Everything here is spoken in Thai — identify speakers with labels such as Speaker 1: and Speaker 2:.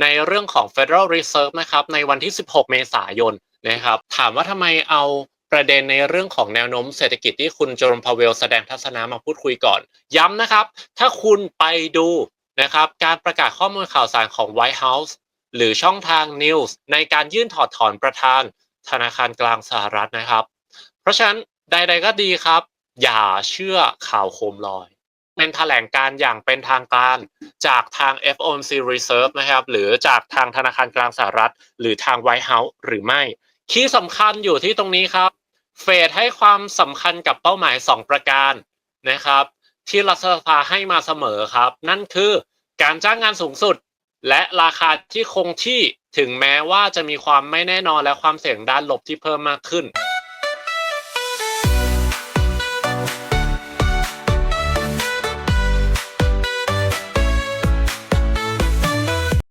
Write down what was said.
Speaker 1: ในเรื่องของ Federal Reserve นะครับในวันที่ 16 เมษายนนะครับถามว่าทำไมเอาประเด็นในเรื่องของแนวโน้มเศรษฐกิจที่คุณโจรมพาเวลแสดงทัศนะมาพูดคุยก่อน ย้ำนะครับ ถ้าคุณไปดูนะครับการประกาศข้อมูลข่าวสารของ White House หรือช่องทาง News ในการยื่นถอดถอนประธานธนาคารกลางสหรัฐนะครับ เพราะฉะนั้นใด ๆก็ดีครับ อย่าเชื่อข่าวโคมลอย เป็นแถลงการอย่างเป็นทางการจากทาง FOMC Reserve นะครับ หรือจากทางธนาคารกลางสหรัฐ หรือทาง White House หรือไม่ที่สำคัญอยู่ที่ตรงนี้ครับ เฟดให้ความสำคัญกับเป้าหมาย 2 ประการนะครับ ที่รัฐสภาให้มาเสมอครับ นั่นคือการจ้างงานสูงสุด และราคาที่คงที่ถึงแม้ว่าจะมีความไม่แน่นอนและความเสี่ยงด้านลบที่เพิ่มมากขึ้น